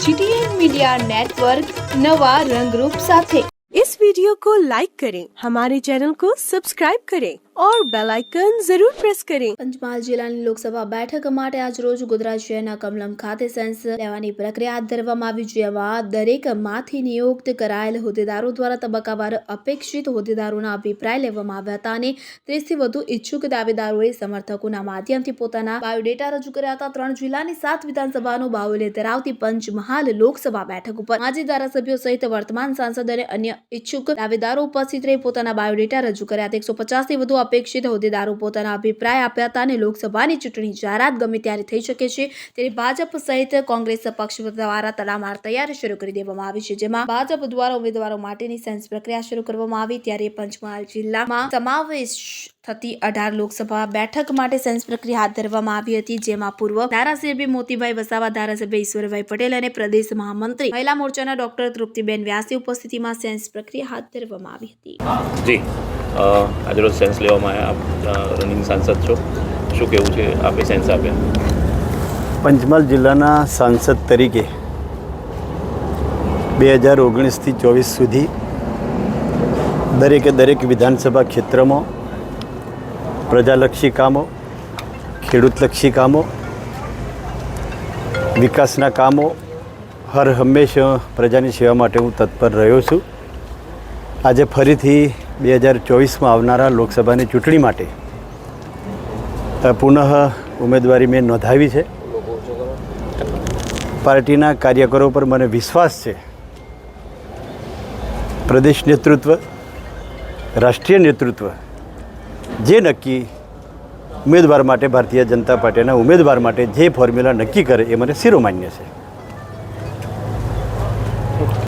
GTN media network नवा रंगरूप साथे इस वीडियो को लाइक करें हमारे चैनल को सब्सक्राइब करें और बेल आइकन जरूर प्रेस करें પંચમહાલ જિલ્લાની લોકસભા બેઠક માટે આજ રોજ ગુજરાત શહેરના કમલમ ખાતે સેન્સ લેવાની પ્રક્રિયા હાથ ધરવામાં આવી જેમાં દરેક માંથી નિયુક્ત કરાયેલ હોદ્દેદારો દ્વારા તબક્કાવાર અપેક્ષિત હોદ્દેદારોના અભિપ્રાય લેવામાં આવ્યા હતા અને ત્રીસથી વધુ ઈચ્છુક દાવેદારોએ સમર્થકોના માધ્યમથી પોતાના બાયોડેટા રજૂ કર્યા હતા ત્રણ જિલ્લાની સાત વિધાનસભાનો બાહુલ્ય ધરાવતી પંચમહાલ લોકસભા બેઠક ઉપર માજી ધારાસભ્યો સહિત વર્તમાન સાંસદ અને અન્ય ઈચ્છુક દાવેદારો ઉપસ્થિત રહી પોતાના બાયોડેટા રજૂ કર્યા હતા એકસો પચાસથી વધુ અપેક્ષિત હોદ્દેદારો પોતાના અભિપ્રાય આપ્યા હતા અને લોકસભાની ચૂંટણી જાહેરાત ગમે ત્યારે થઈ શકે છે, ત્યારે ભાજપ સહિત કોંગ્રેસ પક્ષ દ્વારા તડામાર તૈયારી શરૂ કરી દેવામાં આવી છે, જેમાં ભાજપ દ્વારા ઉમેદવારો માટેની સેન્સ પ્રક્રિયા શરૂ કરવામાં આવી, ત્યારે પંચમહાલ જિલ્લામાં સમાવેશ થતી અઢાર લોકસભા બેઠક માટે સેન્સ પ્રક્રિયા હાથ ધરવામાં આવી હતી જેમાં પૂર્વ ધારાસભ્ય મોતીભાઈ વસાવા ધારાસભ્ય ઈશ્વરભાઈ પટેલ અને પ્રદેશ મહામંત્રી મહિલા મોરચાના ડોક્ટર તૃપ્તિબેન વ્યાસની ઉપસ્થિતિમાં સેન્સ પ્રક્રિયા હાથ ધરવામાં આવી હતી. જી આજરોજ સેન્સ લેવામાં આવ્યા આપ રનિંગ સાંસદ છો. શું કહેવું છે? આપે સેન્સ આપ્યા. પંચમહાલ જિલ્લાના સાંસદ તરીકે બે હજાર ઓગણીસથી ચોવીસ સુધી દરેકે દરેક વિધાનસભા ક્ષેત્રમાં પ્રજાલક્ષી કામો, ખેડૂતલક્ષી કામો, વિકાસના કામો, હર હંમેશા પ્રજાની સેવા માટે હું તત્પર રહ્યો છું. આજે ફરીથી બે હજાર ચોવીસમાં આવનારા લોકસભાની ચૂંટણી માટે પુનઃ ઉમેદવારી મેં નોંધાવી છે. પાર્ટીના કાર્યકરો પર મને વિશ્વાસ છે. પ્રદેશ નેતૃત્વ, રાષ્ટ્રીય નેતૃત્વ જે નક્કી ઉમેદવાર માટે ભારતીય જનતા પાર્ટીના ઉમેદવાર માટે જે ફોર્મ્યુલા નક્કી કરે એ મને શિરોમાન્ય છે.